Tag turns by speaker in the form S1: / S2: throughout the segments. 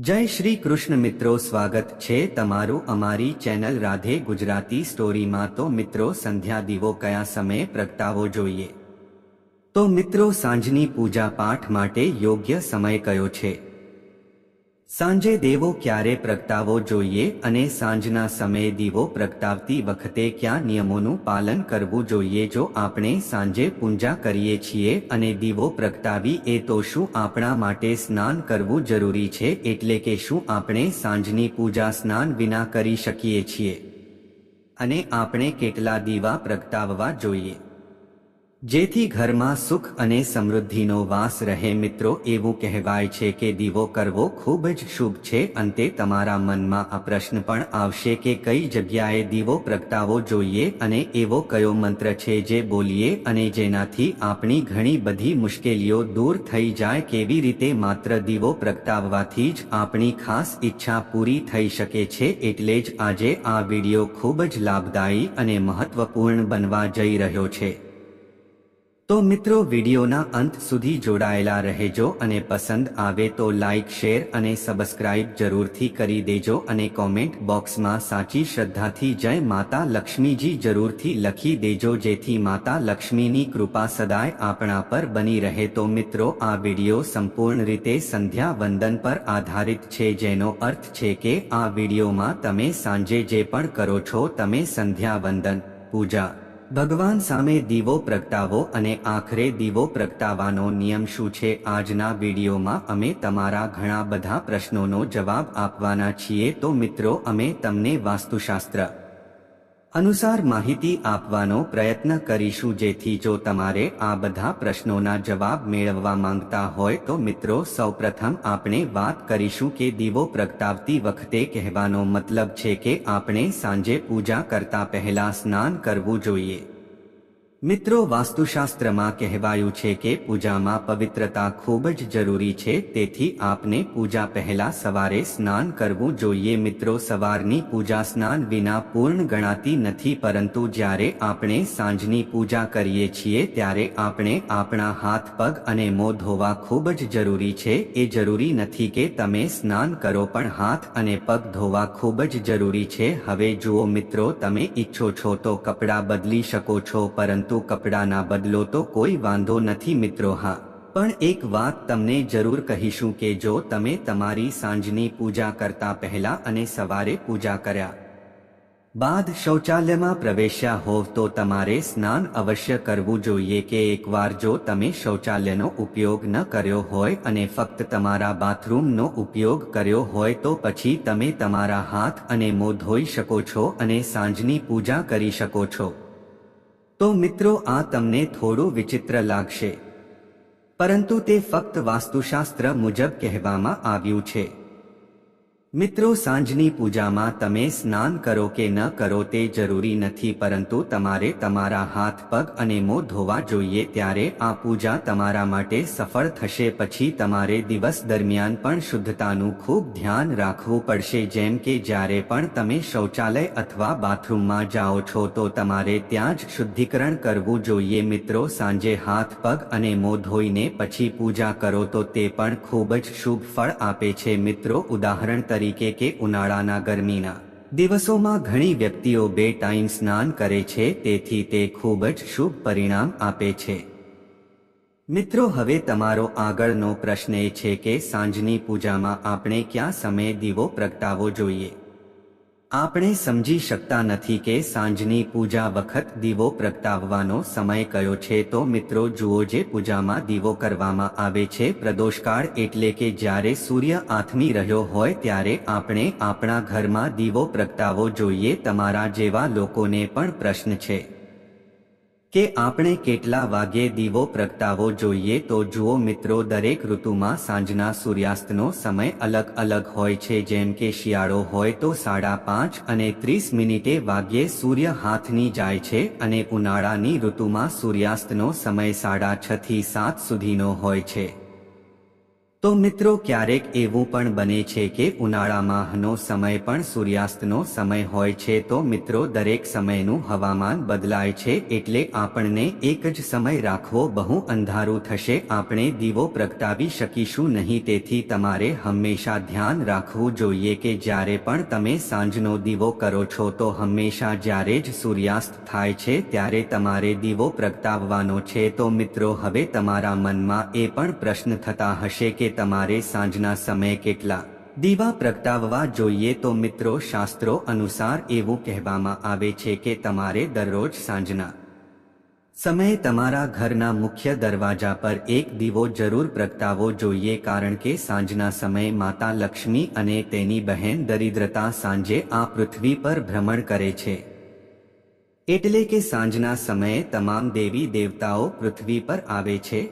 S1: જય શ્રી કૃષ્ણ મિત્રો, સ્વાગત છે તમારું અમારી ચેનલ રાધે ગુજરાતી સ્ટોરીમાં. તો મિત્રો, સંધ્યા દીવો કયા સમયે પ્રગટાવવો જોઈએ? તો મિત્રો, સાંજની પૂજા પાઠ માટે યોગ્ય સમય કયો છે? સાંજે દેવો ક્યારે પ્રગટાવવો જોઈએ અને સાંજના સમયે દીવો પ્રગટાવતી વખતે કયા નિયમોનું પાલન કરવું જોઈએ? જો આપણે સાંજે પૂજા કરીએ છીએ અને દીવો પ્રગટાવી એ તો શું આપણા માટે સ્નાન કરવું જરૂરી છે? એટલે કે શું આપણે સાંજની પૂજા સ્નાન વિના કરી શકીએ છીએ? અને આપણે કેટલા દીવા પ્રગટાવવા જોઈએ? જેથી ઘરમાં સુખ અને સમૃદ્ધિનો વાસ રહે મિત્રો, એવું કહેવાય છે કે દીવો કરવો ખૂબ જ શુભ છે. અંતે તમારા મનમાં આ પ્રશ્ન પણ આવશે કે કઈ જગ્યાએ દીવો પ્રગટાવો જોઈએ અને એવો કયો મંત્ર છે જે બોલીએ અને જેનાથી આપણી ઘણી બધી મુશ્કેલીઓ દૂર થઈ જાય, કેવી રીતે માત્ર દીવો પ્રગટાવવાથી જ આપણી ખાસ ઈચ્છા પૂરી થઈ શકે છે. એટલે જ આજે આ વિડિયો ખૂબ જ લાભદાયી અને મહત્વપૂર્ણ બનવા જઈ રહ્યો છે. તો મિત્રો વિડીયોના અંત સુધી જોડાયેલા રહેજો અને પસંદ આવે તો લાઇક શેર અને સબસ્ક્રાઇબ જરૂરથી કરી દેજો અને કોમેન્ટ બોક્સમાં સાચી શ્રદ્ધાથી જય માતા લક્ષ્મીજી જરૂરથી લખી દેજો જેથી માતા લક્ષ્મીની કૃપા સદાય આપણા પર બની રહે. તો મિત્રો, આ વીડિયો સંપૂર્ણ રીતે સંધ્યા વંદન પર આધારિત છે, જેનો અર્થ છે કે આ વિડીયોમાં તમે સાંજે જે પણ કરો છો, તમે સંધ્યા વંદન પૂજા. ભગવાન સામે દીવો પ્રગટાવો અને આખરે દીવો પ્રગટાવવાનો નિયમ શું છે? આજના વિડીયોમાં અમે તમારા ઘણા બધા પ્રશ્નોનો જવાબ આપવાના છીએ. તો મિત્રો, અમે તમને વાસ્તુશાસ્ત્ર અનુસાર માહિતી આપવાનો પ્રયત્ન કરીશું. જેથી જો તમારે આ બધા પ્રશ્નોના જવાબ મેળવવા માંગતા હોય તો મિત્રો, સૌપ્રથમ આપણે વાત કરીશું કે દીવો પ્રગટાવતી વખતે કહેવાનો મતલબ છે કે આપણે સાંજે પૂજા કરતા પહેલા સ્નાન કરવું જોઈએ. મિત્રો, વાસ્તુશાસ્ત્રમાં કહેવાયું છે કે પૂજામાં પવિત્રતા ખૂબ જ જરૂરી છે, તેથી આપને પૂજા પહેલા સવારે સ્નાન કરવું જોઈએ. મિત્રો, સવારની પૂજા સ્નાન વિના પૂર્ણ ગણાતી નથી, પરંતુ જ્યારે આપણે સાંજની પૂજા કરીએ છીએ, ત્યારે આપણે આપણા હાથ, પગ અને મોં ધોવા ખૂબ જ જરૂરી છે. એ જરૂરી નથી કે તમે સ્નાન કરો, પણ હાથ અને પગ ધોવા ખૂબ જ જરૂરી છે. હવે જુઓ મિત્રો, તમે ઈચ્છો છો તો કપડાં બદલી શકો છો, પરંતુ પરંતુ કપડાના બદલો તો કોઈ વાંધો નથી મિત્રો હા. પણ એક વાત તમને જરૂર કહીશું કે જો તમે તમારી સાંજની પૂજા કરતા પહેલા અને સવારે પૂજા કર્યા બાદ શૌચાલયમાં પ્રવેશ્યા હોવ તો તમારે સ્નાન અવશ્ય કરવું જોઈએ કે એકવાર જો તમે શૌચાલયનો ઉપયોગ ન કર્યો હોય અને ફક્ત તમારા બાથરૂમનો ઉપયોગ કર્યો હોય તો પછી તમે તમારા હાથ અને મોં ધોઈ શકો છો અને સાંજની પૂજા કરી શકો છો. તો મિત્રો, આ તમને થોડું વિચિત્ર લાગશે. પરંતુ તે ફક્ત વાસ્તુશાસ્ત્ર મુજબ કહેવામાં આવ્યું છે. મિત્રો, સાંજની પૂજામાં તમે સ્નાન કરો કે ન કરો તે જરૂરી નથી, પરંતુ તમારે તમારા હાથ, પગ અને મોં ધોવા જોઈએ ત્યારે આ પૂજા તમારા માટે સફળ થશે. પછી તમારે દિવસ દરમિયાન પણ શુદ્ધતાનું ખૂબ ધ્યાન રાખવું પડશે. જેમ કે જ્યારે પણ તમે શૌચાલય અથવા બાથરૂમમાં જાઓ છો, તો તમારે ત્યાં જ શુદ્ધિકરણ કરવું જોઈએ. મિત્રો, સાંજે હાથ, પગ અને મોં ધોઈને પછી પૂજા કરો, તો તે પણ ખૂબ જ શુભ ફળ આપે છે. મિત્રો, ઉદાહરણ તરીકે તરીકે કે ઉનાળાના ગરમીના. દિવસોમાં ઘણી વ્યક્તિઓ બે ટાઈમ સ્નાન કરે છે, તેથી તે ખૂબ જ શુભ પરિણામ આપે છે. મિત્રો, હવે તમારો આગળનો પ્રશ્ન એ છે કે સાંજની પૂજામાં આપણે ક્યાં સમયે દીવો પ્રગટાવવો જોઈએ? આપણે સમજી શકતા નથી કે સાંજની પૂજા વખત દીવો પ્રગટાવવાનો સમય કયો છે. તો મિત્રો, જુઓ જે પૂજામાં દીવો કરવામાં આવે છે. પ્રદોષકાળ એટલે કે જ્યારે સૂર્ય આથમી રહ્યો હોય ત્યારે આપણે આપણા ઘરમાં દીવો પ્રગટાવવો જોઈએ. તમારા જેવા લોકોને પણ પ્રશ્ન છે. કે આપણે કેટલા વાગ્યે દીવો પ્રગટાવવો જોઈએ તો જુઓ મિત્રો, દરેક ઋતુમાં સાંજના સૂર્યાસ્તનો સમય અલગ અલગ હોય છે. જેમ કે શિયાળો હોય તો સાડા પાંચ અને ત્રીસ મિનિટે વાગ્યે સૂર્ય હાથની જાય છે અને ઉનાળાની ઋતુમાં સૂર્યાસ્તનો સમય સાડા છથી સાત સુધીનો હોય છે. તો મિત્રો ક્યારેક એવું પણ બને છે કે ઉનાળામાંનો સમય પણ સૂર્યાસ્તનો સમય હોય છે તો મિત્રો દરેક સમયનું હવામાન બદલાય છે એટલે આપણને એક જ સમય રાખવો બહુ અંધારું થશે. આપણે દીવો પ્રગટાવી શકીશું નહીં, તેથી તમારે હંમેશા ધ્યાન રાખવું જોઈએ કે જ્યારે પણ તમે સાંજનો દીવો કરો છો તો હંમેશા જ્યારે જ સૂર્યાસ્ત થાય છે ત્યારે તમારે દીવો પ્રગટાવવાનો છે. તો મિત્રો, હવે તમારા મનમાં એ પણ પ્રશ્ન થતા હશે કે તમારે સાંજના સમયે કેટલા દીવા પ્રગટાવવા જોઈએ તો મિત્રો શાસ્ત્રો અનુસાર એવું કહેવામાં આવે છે કે તમારે દરરોજ સાંજના સમયે તમારા ઘરના મુખ્ય દરવાજા પર એક દીવો જરૂર પ્રગટાવવો જોઈએ કારણ કે સાંજના સમયે માતા લક્ષ્મી અને તેની બહેન દરિદ્રતા સાંજે આ પૃથ્વી પર ભ્રમણ કરે છે. એટલે કે સાંજના સમયે તમામ દેવી દેવતાઓ પૃથ્વી પર આવે છે.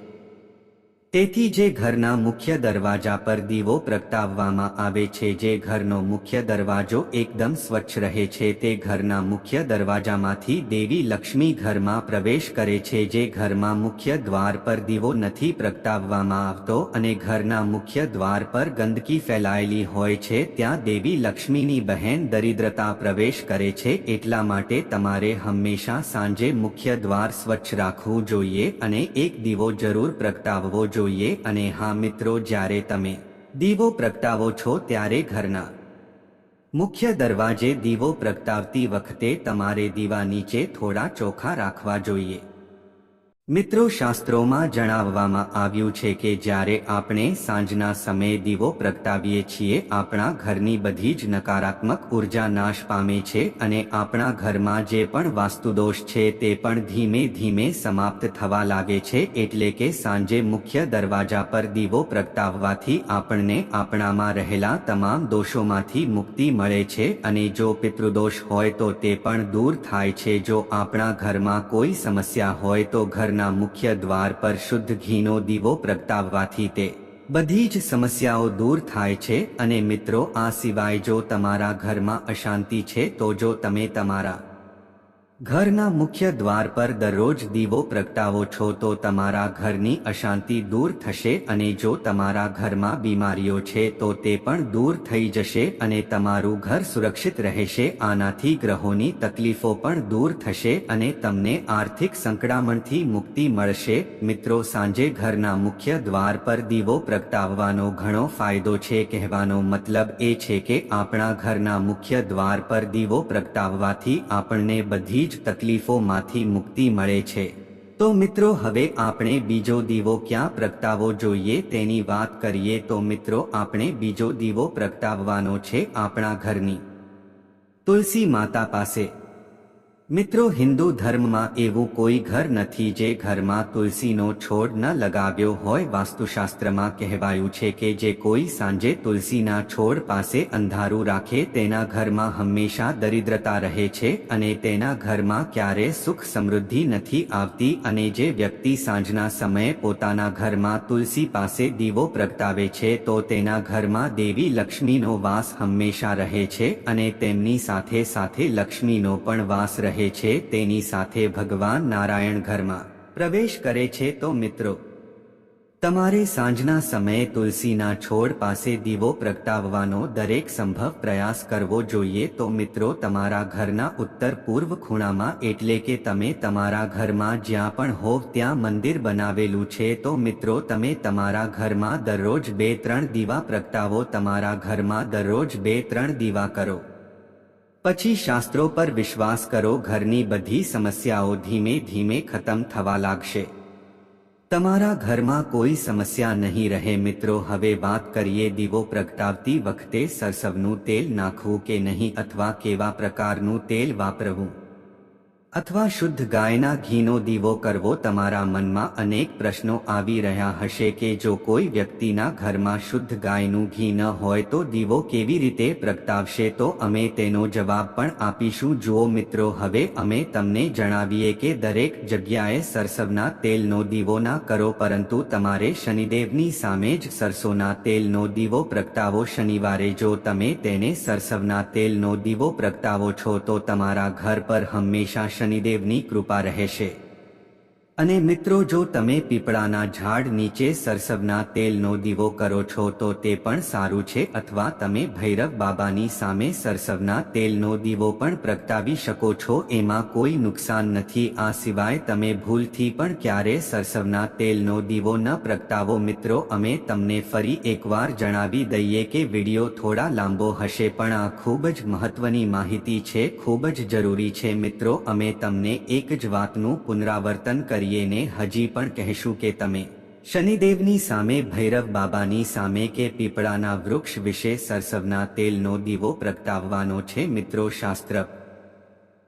S1: તેથી જે ઘરના મુખ્ય દરવાજા પર દીવો પ્રગટાવવામાં આવે છે, જે ઘરનો મુખ્ય દરવાજો એકદમ સ્વચ્છ રહે છે, તે ઘરના મુખ્ય દરવાજામાંથી દેવી લક્ષ્મી ઘરમાં પ્રવેશ કરે છે, જે ઘરમાં મુખ્ય દ્વાર પર દીવો નથી પ્રગટાવવામાં આવતો અને ઘરના મુખ્ય દ્વાર પર ગંદકી ફેલાયેલી હોય છે, ત્યાં દેવી લક્ષ્મીની બહેન દરિદ્રતા પ્રવેશ કરે છે, એટલા માટે તમારે હંમેશા સાંજે મુખ્ય દ્વાર સ્વચ્છ રાખવું જોઈએ અને એક દીવો જરૂર પ્રગટાવવો જોઈએ. જોઈએ અને હા મિત્રો, જ્યારે તમે દીવો પ્રગટાવો છો ત્યારે ઘરના મુખ્ય દરવાજે દીવો પ્રગટાવતી વખતે તમારે દીવા નીચે થોડા ચોખા રાખવા જોઈએ. મિત્રો શાસ્ત્રોમાં જણાવવામાં આવ્યું છે કે જ્યારે આપણે સાંજના સમયે દીવો પ્રગટાવીએ છીએ, આપણા ઘરની બધી જ નકારાત્મક ઊર્જા નાશ પામે છે અને આપણા ઘરમાં જે પણ વાસ્તુદોષ છે તે પણ ધીમે ધીમે સમાપ્ત થવા લાગે છે એટલે કે સાંજે મુખ્ય દરવાજા પર દીવો પ્રગટાવવાથી આપણને આપણામાં રહેલા તમામ દોષોમાંથી મુક્તિ મળે છે અને જો પિતૃદોષ હોય તો તે પણ દૂર થાય છે. જો આપણા ઘરમાં કોઈ સમસ્યા હોય તો ઘર ઘરના મુખ્ય દ્વાર પર શુદ્ધ ઘીનો દીવો પ્રગટાવવાથી તે બધી જ સમસ્યાઓ દૂર થાય છે. અને મિત્રો, આ સિવાય જો તમારા ઘરમાં અશાંતિ છે, તો જો તમે તમારા ઘરના મુખ્ય દ્વાર પર દરરોજ દીવો પ્રગટાવો છો તો તમારા ઘરની અશાંતિ દૂર થશે અને જો તમારા ઘરમાં બીમારીઓ છે તો તે પણ દૂર થઈ જશે અને તમારું ઘર સુરક્ષિત રહેશે. આનાથી ગ્રહોની તકલીફો પણ દૂર થશે અને તમને આર્થિક સંકળામણથી મુક્તિ મળશે. મિત્રો, સાંજે ઘરના મુખ્ય દ્વાર પર દીવો પ્રગટાવવાનો ઘણો ફાયદો છે. કહેવાનો મતલબ એ છે કે આપણા ઘરના મુખ્ય દ્વાર પર દીવો પ્રગટાવવાથી આપણને બધી જ તકલીફોમાંથી મુક્તિ મળે છે. તો મિત્રો, હવે આપણે બીજો દીવો ક્યાં પ્રગટાવવો જોઈએ તેની વાત કરીએ. તો મિત્રો, આપણે બીજો દીવો પ્રગટાવવાનો છે આપણા ઘરની. તુલસી માતા પાસે. મિત્રો, હિન્દુ ધર્મમાં એવું કોઈ ઘર નથી જે ઘરમાં તુલસીનો છોડ ન લગાવ્યો હોય. વાસ્તુશાસ્ત્રમાં કહેવાયું છે કે જે કોઈ સાંજે તુલસીના છોડ પાસે અંધારું રાખે, તેના ઘરમાં હંમેશા દરિદ્રતા રહે છે અને તેના ઘરમાં ક્યારે સુખ સમૃદ્ધિ નથી આવતી અને જે વ્યક્તિ સાંજના સમયે પોતાના ઘરમાં તુલસી પાસે દીવો પ્રગટાવે છે, તો તેના ઘરમાં દેવી લક્ષ્મીનો વાસ હંમેશા રહે છે અને તેમની સાથે સાથે લક્ષ્મીનો પણ વાસ રહે રહે છે, તેની સાથે ભગવાન નારાયણ ઘરમાં પ્રવેશ કરે છે તો મિત્રો, તમારે સાંજના સમયે તુલસીના છોડ પાસે દીવો પ્રગટાવવાનો દરેક સંભવ પ્રયાસ કરવો જોઈએ તો મિત્રો, તમારા ઘરના ઉત્તર પૂર્વ ખૂણામાં એટલે કે તમે તમારા ઘરમાં જ્યાં પણ હોવ ત્યાં મંદિર બનાવેલું છે તો મિત્રો, તમે તમારા ઘરમાં દરરોજ બે ત્રણ દીવા પ્રગટાવો, તમારા ઘરમાં દરરોજ બે ત્રણ દીવા કરો. પછી શાસ્ત્રો પર વિશ્વાસ કરો, ઘરની બધી સમસ્યાઓ ધીમે ધીમે ખતમ થવા લાગશે. તમારા ઘરમાં કોઈ સમસ્યા નહીં રહે મિત્રો, હવે વાત કરીએ દીવો પ્રગટાવતી વખતે સરસવનું તેલ નાખવું કે નહીં અથવા કેવા પ્રકારનું તેલ વાપરવું? અથવા શુદ્ધ ગાયના ઘીનો દીવો કરવો તમારા મનમાં અનેક પ્રશ્નો આવી રહ્યા હશે કે જો કોઈ વ્યક્તિના ઘરમાં શુદ્ધ ગાયનું ઘી ન હોય તો દીવો કેવી રીતે પ્રગટાવશે તો અમે તેનો જવાબ પણ આપીશું. જુઓ મિત્રો, હવે અમે તમને જણાવીએ કે દરેક જગ્યાએ સરસવના તેલનો દીવો ના કરો, પરંતુ તમારે શનિદેવની સામે જ સરસોના તેલનો દીવો પ્રગટાવો. શનિવારે જો તમે તેને સરસવના તેલનો દીવો પ્રગટાવો છો તો તમારા ઘર પર હંમેશા શનિદેવની કૃપા રહેશે. અને મિત્રો, જો તમે પીપળાના ઝાડ નીચે સરસવના તેલનો દીવો કરો છો, તો તે પણ સારું છે. અથવા તમે ભૈરવ બાબાની સામે સરસવના તેલનો દીવો પણ પ્રગટાવી શકો છો. એમાં કોઈ નુકસાન નથી. આ સિવાય તમે ભૂલથી પણ ક્યારે સરસવના તેલનો દીવો ન પ્રગટાવો. મિત્રો, અમે તમને ફરી એકવાર જણાવી દઈએ કે વીડિયો થોડા લાંબો હશે, પણ આ ખૂબ જ મહત્વની માહિતી છે. ખૂબ જ જરૂરી છે. મિત્રો, અમે તમને એક જ વાતનું પુનરાવર્તન કરીએ ને હજી પણ કહેશું કે તમે શનિદેવની સામે, ભૈરવ બાબાની સામે કે પીપળાના વૃક્ષ વિશે સરસવના તેલનો દીવો પ્રગટાવવાનો છે. મિત્રો, શાસ્ત્ર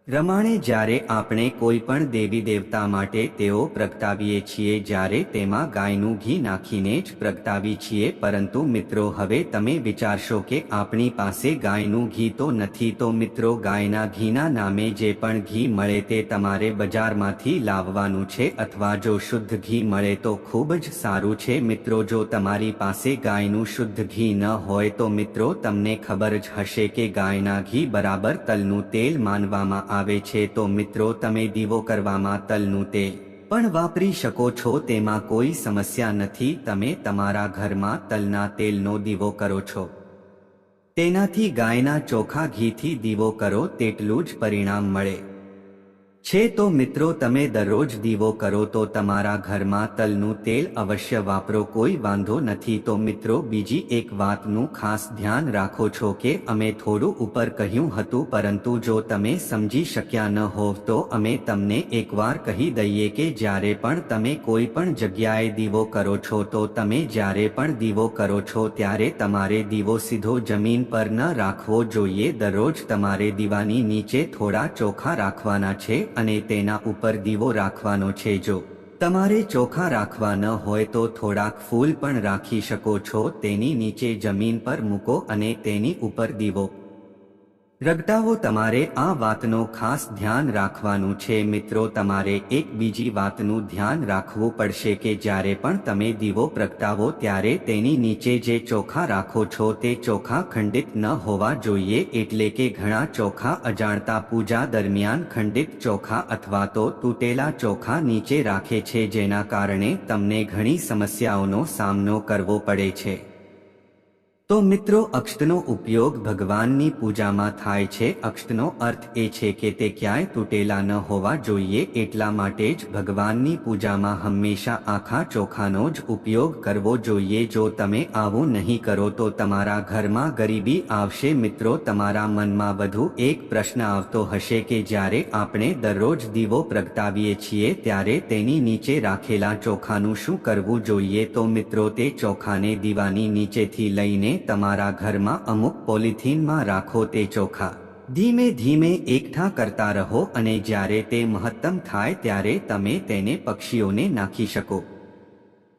S1: રમાણે જ્યારે આપણે કોઈ પણ દેવી દેવતા માટે તેઓ પ્રગટાવીએ છીએ જ્યારે તેમાં ગાયનું ઘી નાખીને જ પ્રગટાવી છીએ, પરંતુ મિત્રો હવે તમે વિચારશો કે આપણી પાસે ગાયનું ઘી તો નથી, તો મિત્રો ગાયના ઘીના નામે જે પણ ઘી મળે તે તમારે બજારમાંથી લાવવાનું છે અથવા જો શુદ્ધ ઘી મળે તો ખૂબ જ સારું છે. મિત્રો, જો તમારી પાસે ગાયનું શુદ્ધ ઘી ન હોય તો મિત્રો, તમને ખબર જ હશે કે ગાયના ઘી બરાબર તલનું તેલ માનવામાં આવે છે તો મિત્રો તમે દીવો કરવામાં તલનું તેલ પણ વાપરી શકો છો. તેમાં કોઈ સમસ્યા નથી. તમે તમારા ઘરમાં તલના તેલનો દીવો કરો છો. તેનાથી ગાયના ચોખા ઘીથી દીવો કરો. તેટલું જ પરિણામ મળે. છે તો મિત્રો, તમે દરરોજ દીવો કરો તો તમારા ઘરમાં તલનું તેલ અવશ્ય વાપરો, કોઈ વાંધો નથી. તો મિત્રો, બીજી એક વાતનું ખાસ ધ્યાન રાખો છો કે અમે થોડું ઉપર કહ્યું હતું, પરંતુ જો તમે સમજી શક્યા ન હોવ તો અમે તમને એકવાર કહી દઈએ કે જ્યારે પણ તમે કોઈ પણ જગ્યાએ દીવો કરો છો, તો તમે જ્યારે પણ દીવો કરો છો, ત્યારે તમારે દીવો સીધો જમીન પર ન રાખવો જોઈએ. દરરોજ તમારે દીવાની નીચે થોડા ચોખા રાખવાના છે અને તેના ઉપર દીવો રાખવાનો છે. જો તમારે ચોખા રાખવા ન હોય તો થોડાક ફૂલ પણ રાખી શકો છો. તેની નીચે જમીન પર મૂકો અને તેની ઉપર દીવો રગટાવો તમારે આ વાતનો ખાસ ધ્યાન રાખવાનું છે. મિત્રો, તમારે એક બીજી વાતનું ધ્યાન રાખવું પડશે કે જ્યારે પણ તમે દીવો પ્રગટાવો ત્યારે તેની નીચે જે ચોખા રાખો છો તે ચોખા ખંડિત ન હોવા જોઈએ. એટલે કે ઘણા ચોખા અજાણતા પૂજા દરમિયાન ખંડિત ચોખા અથવા તો તૂટેલા ચોખા નીચે રાખે છે, જેના કારણે તમને ઘણી સમસ્યાઓનો સામનો કરવો પડે છે. તો મિત્રો, અક્ષતનો ઉપયોગ ભગવાનની પૂજામાં થાય છે. અક્ષતનો અર્થ એ છે કે તે ક્યાંય તૂટેલા ન હોવા જોઈએ, એટલા માટે જ ભગવાનની પૂજામાં હંમેશા આખા ચોખાનો જ ઉપયોગ કરવો જોઈએ. જો તમે આવું નહીં કરો, તો તમારા ઘરમાં ગરીબી આવશે. મિત્રો, તમારા મનમાં વધુ એક પ્રશ્ન આવતો હશે કે જ્યારે આપણે દરરોજ દીવો પ્રગટાવીએ છીએ, ત્યારે તેની નીચે રાખેલા ચોખાનું શું કરવું જોઈએ? તો મિત્રો, તે ચોખાને દીવાની નીચેથી લઈને તમારા ઘરમાં અમુક પોલિથીનમાં રાખો તે ચોખા. ધીમે ધીમે એકઠા કરતા રહો અને જ્યારે તે મહત્તમ થાય ત્યારે તમે તેને પક્ષીઓને નાખી શકો.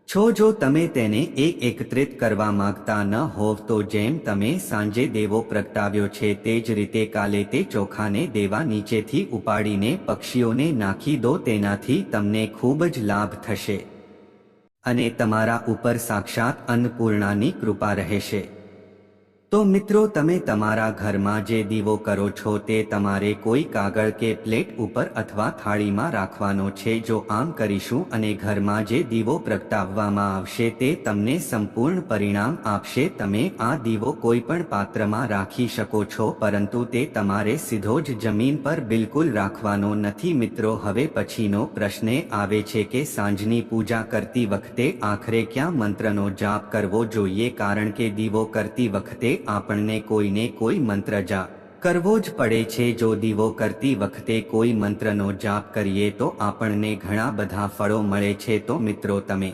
S1: છો જો તમે તેને એક એકત્રિત કરવા માંગતા ન હોવ તો જેમ તમે સાંજે દેવો પ્રગટાવ્યો છે તે જ રીતે કાલે તે ચોખાને દેવા નીચેથી ઉપાડીને પક્ષીઓને નાખી દો તેનાથી તમને ખૂબ જ લાભ થશે. અને તમારા ઉપર સાક્ષાત અન્નપૂર્ણાની કૃપા રહેશે. તો મિત્રો, તમે તમારા ઘરમાં જે દીવો કરો છો તે તમારે કોઈ કાગળ કે પ્લેટ ઉપર અથવા થાળીમાં રાખવાનો છે. જો આમ કરીશું અને ઘરમાં જે દીવો પ્રગટાવવામાં આવશે તે તમને સંપૂર્ણ પરિણામ આપશે. તમે આ દીવો કોઈ પણ પાત્રમાં રાખી શકો છો, પરંતુ તે તમારે સીધો જ જમીન પર બિલકુલ રાખવાનો નથી. મિત્રો, હવે પછીનો પ્રશ્ન આવે છે કે સાંજની પૂજા કરતી વખતે આખરે ક્યાં મંત્રનો જાપ કરવો જોઈએ? કારણ કે દીવો કરતી વખતે આપણને કોઈને કોઈ મંત્ર જાપ કરવો જ પડે છે. જો દીવો કરતી વખતે કોઈ મંત્રનો જાપ કરીએ તો આપણને ઘણા બધા ફળો મળે છે. તો મિત્રો તમે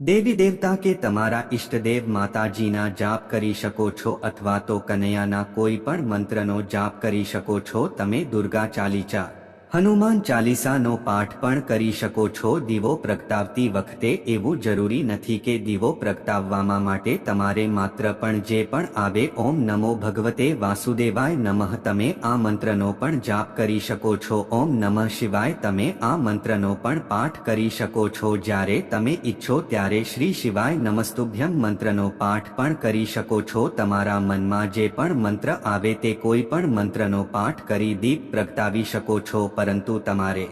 S1: દેવી દેવતા કે તમારા ઈષ્ટદેવ માતાજીના જાપ કરી શકો છો અથવા તો કનૈયાના કોઈ પણ મંત્રનો જાપ કરી શકો છો. તમે દુર્ગા ચાલીચા હનુમાન ચાલીસાનો પાઠ પણ કરી શકો છો. દીવો પ્રગટાવતી વખતે એવું જરૂરી નથી કે દીવો પ્રગટાવવામાં માટે તમારે માત્ર પણ જે પણ આવે ઓમ નમો ભગવતે વાસુદેવાય નમઃ. તમે આ મંત્રનો પણ જાપ કરી શકો છો. ઓમ નમઃ શિવાય તમે આ મંત્રનો પણ પાઠ કરી શકો છો. જ્યારે તમે ઈચ્છો ત્યારે શ્રી શિવાય નમસ્તુભ્યમ મંત્રનો પાઠ પણ કરી શકો છો. તમારા મનમાં જે પણ મંત્ર આવે તે કોઈ પણ મંત્રનો પાઠ કરી દીપ પ્રગટાવી શકો છો. પરંતુ તમારે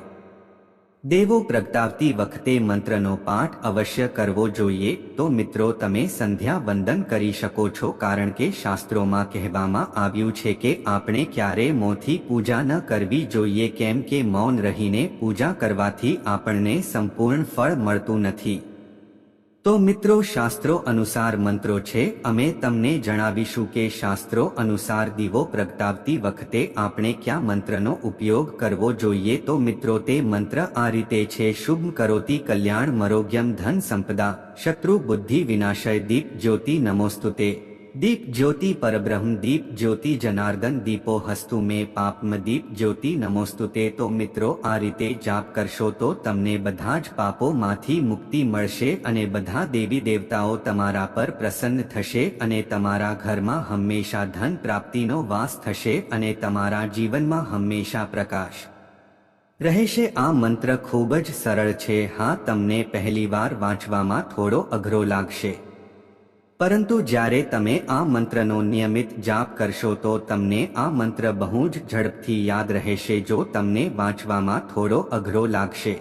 S1: દેવો પ્રગટાવતી વખતે મંત્રનો પાઠ અવશ્ય કરવો જોઈએ. તો મિત્રો, તમે સંધ્યા વંદન કરી શકો છો કારણ કે શાસ્ત્રોમાં કહેવામાં આવ્યું છે કે આપણે ક્યારે મોંથી પૂજા ન કરવી જોઈએ કેમ કે મૌન રહીને પૂજા કરવાથી આપણને સંપૂર્ણ ફળ મળતું નથી. તો મિત્રો શાસ્ત્રો અનુસાર મંત્રો છે, અમે તમને જણાવીશું કે શાસ્ત્રો અનુસાર દીવો પ્રગટાવતી વખતે આપણે ક્યાં મંત્રનો ઉપયોગ કરવો જોઈએ. તો મિત્રો તે મંત્ર આ રીતે છે, શુભ કરોતી કલ્યાણ મરોગ્યમ ધન સંપદા, શત્રુ બુદ્ધિ વિનાશય દીપ જ્યોતિ નમોસ્તુતે. દીપ જ્યોતિ પરબ્રહ્મ દીપ જ્યોતિ જનાર્દન દીપો હસ્તુ મે પાપમ દીપ જ્યોતિ નમોસ્તુતે તો મિત્રો આ રીતે જાપ કરશો તો તમને બધા જ પાપોમાંથી મુક્તિ મળશે અને બધા દેવી દેવતાઓ તમારા પર પ્રસન્ન થશે અને તમારા ઘરમાં હંમેશા ધન પ્રાપ્તિનો વાસ થશે અને તમારા જીવનમાં હંમેશા પ્રકાશ રહેશે આ મંત્ર ખૂબ જ સરળ છે હા તમને પહેલીવાર વાંચવામાં થોડો અઘરો લાગશે પરંતુ જ્યારે તમે આ મંત્રનો નિયમિત જાપ કરશો તો તમને આ મંત્ર બહુ જ ઝડપથી યાદ રહેશે જો તમને વાંચવામાં થોડો અઘરો લાગશે.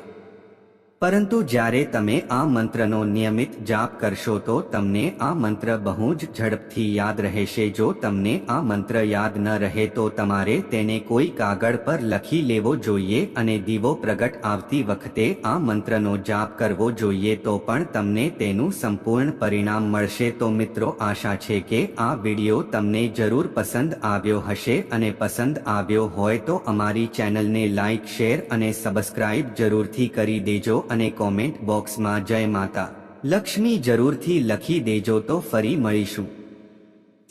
S1: પરંતુ જ્યારે તમે આ મંત્રનો નિયમિત જાપ કરશો તો તમને આ મંત્ર બહુ જ ઝડપથી યાદ રહેશે. જો તમને આ મંત્ર યાદ ન રહે તો તમારે તેને કોઈ કાગળ પર લખી લેવો જોઈએ અને દીવો પ્રગટ આવતી વખતે આ મંત્રનો જાપ કરવો જોઈએ તો પણ તમને તેનું સંપૂર્ણ પરિણામ મળશે. તો મિત્રો, આશા છે કે આ વિડિયો તમને જરૂર પસંદ આવ્યો હશે અને પસંદ આવ્યો હોય તો અમારી ચેનલને લાઇક શેર અને સબસ્ક્રાઇબ જરૂરથી કરી દેજો. અને કોમેન્ટ બોક્સમાં જય માતા. લક્ષ્મી જરૂરથી લખી દેજો તો ફરી મળીશું.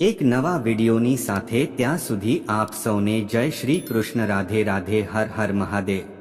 S1: એક નવા વિડીયોની સાથે ત્યાં સુધી આપ સૌને જય શ્રી કૃષ્ણ રાધે રાધે હર હર મહાદેવ.